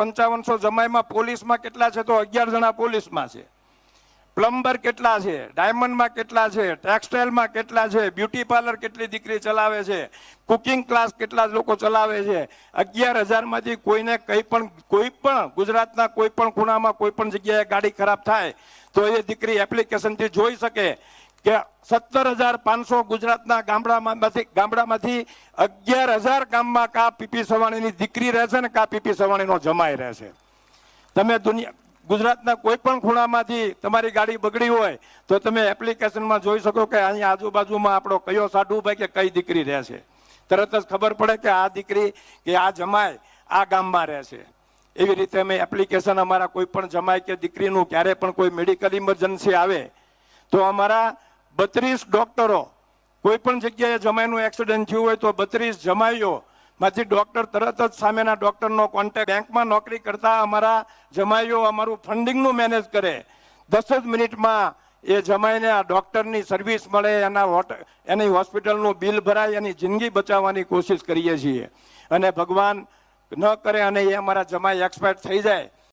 પંચાવનસો જમાઈમાં પોલીસમાં કેટલા છે તો અગિયાર જણા પોલીસમાં છે. પ્લમ્બર કેટલા છે? ડાયમંડમાં કેટલા છે? ટેક્સટાઇલમાં કેટલા છે? બ્યુટી પાર્લર કેટલી દીકરી ચલાવે છે? કુકિંગ ક્લાસ કેટલા લોકો ચલાવે છે? અગિયાર હજારમાંથી કોઈને કંઈ પણ, કોઈ પણ ગુજરાતના કોઈ પણ ખૂણામાં કોઈ પણ જગ્યાએ ગાડી ખરાબ થાય તો એ દીકરી એપ્લિકેશનથી જોઈ શકે. કે સત્તર હજાર પાંચસો ગુજરાતના ગામડામાંથી ગામડામાંથી અગિયાર હજાર ગામમાં કા પીપી સવાણીની દીકરી રહે છે ને કા પીપી સવાણીનો જમાઈ રહે છે. તમે દુનિયા ગુજરાતના કોઈ પણ ખૂણામાંથી તમારી ગાડી બગડી હોય તો તમે એપ્લિકેશનમાં જોઈ શકો કે અહીંયા આજુબાજુમાં આપણો કયો સાઢુભાઈ કે કઈ દીકરી રહે છે. તરત જ ખબર પડે કે આ દીકરી કે આ જમાય આ ગામમાં રહે છે. એવી રીતે અમે એપ્લિકેશન અમારા કોઈ પણ જમાય કે દીકરીનું ક્યારે પણ કોઈ મેડિકલ ઇમરજન્સી આવે તો અમારા બત્રીસ ડોક્ટરો. કોઈ પણ જગ્યાએ જમાઈનું એક્સિડન્ટ થયું હોય તો બત્રીસ જમાઈઓ. માંથી ડોક્ટર તરત જ સામેના ડોક્ટરનો કોન્ટેક્ટ બેંકમાં નોકરી કરતા અમારા જમાઈઓ અમારું ફંડિંગનું મેનેજ કરે. દસ જ મિનિટમાં એ જમાઈને આ ડોક્ટરની સર્વિસ મળે, એના એની હોસ્પિટલનું બિલ ભરાય, એની જિંદગી બચાવવાની કોશિશ કરીએ છીએ. અને ભગવાન ન કરે અને એ અમારા જમાઈ એક્સપાયર થઈ જાય.